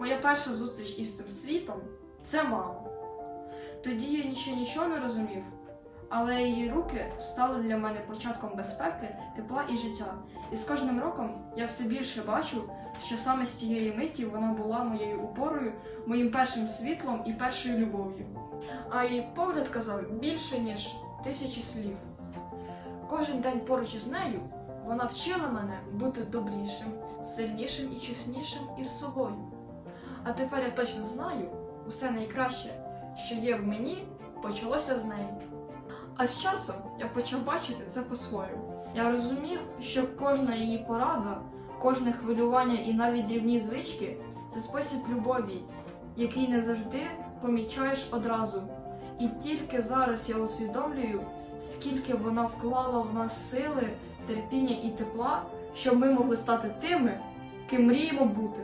Моя перша зустріч із цим світом це мама. Тоді я нічого нічого не розумів, але її руки стали для мене початком безпеки, тепла і життя. І з кожним роком я все більше бачу, що саме з тієї миті вона була моєю опорою, моїм першим світлом і першою любов'ю. А її погляд казав більше, ніж тисячі слів. Кожен день поруч із нею вона вчила мене бути добрішим, сильнішим і чеснішим із собою. А тепер я точно знаю, усе найкраще, що є в мені, почалося з неї. А з часом я почав бачити це по-своєму. Я розумів, що кожна її порада, кожне хвилювання і навіть дрібні звички це спосіб любові, який не завжди помічаєш одразу. І тільки зараз я усвідомлюю, скільки вона вклала в нас сили, терпіння і тепла, щоб ми могли стати тими, ким мріємо бути.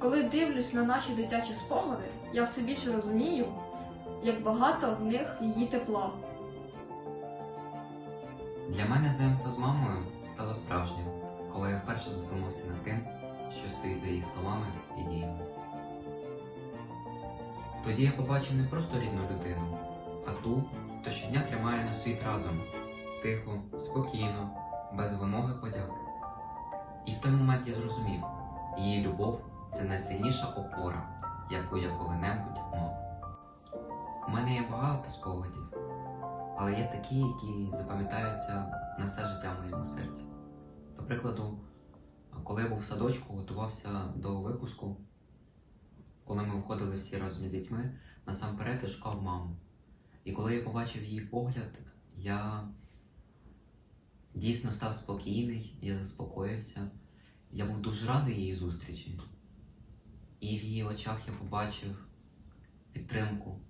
Коли дивлюсь на наші дитячі спогади, я все більше розумію, як багато в них її тепла. Для мене знайомство з мамою стало справжнім, коли я вперше задумався над тим, що стоїть за її словами і діями. Тоді я побачив не просто рідну людину, а ту, хто щодня тримає на світ разом, тихо, спокійно, без вимоги подяки. І в той момент я зрозумів, її любов це найсильніша опора, яку я коли-небудь мав. У мене є багато спогадів, але є такі, які запам'ятаються на все життя в моєму серці. До прикладу, коли я був в садочку, готувався до випуску, коли ми виходили всі разом з дітьми, насамперед я шукав маму. І коли я побачив її погляд, я дійсно став спокійний, я заспокоївся. Я був дуже радий її зустрічі. І в її очах я побачив підтримку,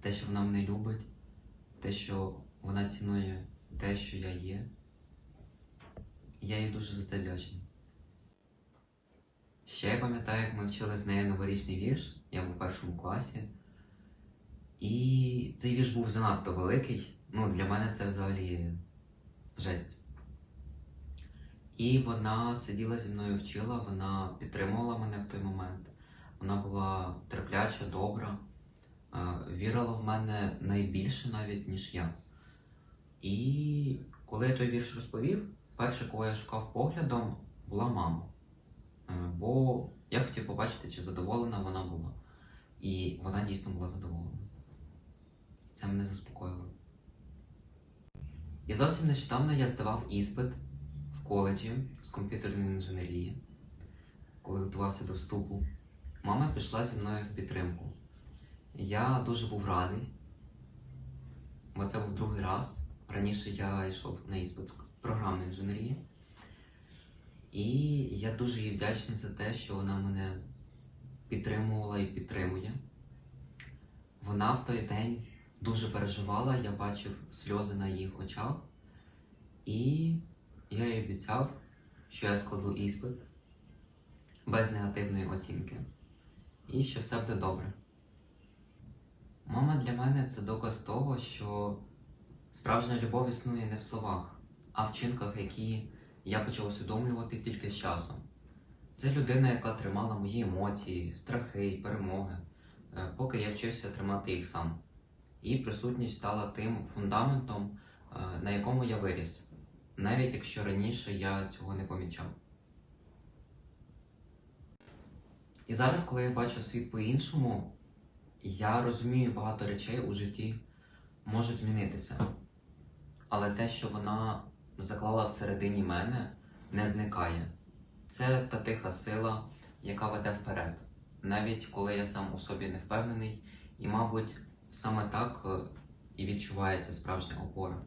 те, що вона мене любить, те, що вона цінує те, що я є. Я їй дуже за це вдячний. Ще я пам'ятаю, як ми вчили з нею новорічний вірш, я був у першому класі. І цей вірш був занадто великий. Ну, для мене це взагалі жесть. І вона сиділа зі мною вчила, вона підтримувала мене в той момент. Вона була терпляча, добра, е, вірила в мене найбільше навіть, ніж я. І коли я той вірш розповів, перше, кого я шукав поглядом, була мама. Е, Бо я хотів побачити, чи задоволена вона була. І вона дійсно була задоволена. Це мене заспокоїло. І зовсім нещодавно я здавав іспит коледжі з комп'ютерної інженерії, коли готувався до вступу. Мама пішла зі мною в підтримку. Я дуже був радий, бо це був другий раз. Раніше я йшов на іспит з програмної інженерії. І я дуже їй вдячний за те, що вона мене підтримувала і підтримує. Вона в той день дуже переживала, я бачив сльози на їх очах, і я їй обіцяв, що я складу іспит без негативної оцінки і що все буде добре. Мама для мене це доказ того, що справжня любов існує не в словах, а в вчинках, які я почав усвідомлювати тільки з часом. Це людина, яка тримала мої емоції, страхи перемоги, е, поки я вчився тримати їх сам. Її присутність стала тим фундаментом, е, на якому я виріс, навіть якщо раніше я цього не помічав. І зараз, коли я бачу світ по-іншому, я розумію, багато речей у житті можуть змінитися. Але те, що вона заклала всередині мене, не зникає. Це та тиха сила, яка веде вперед, навіть коли я сам у собі не впевнений, і, мабуть, саме так е, і відчувається справжня опора.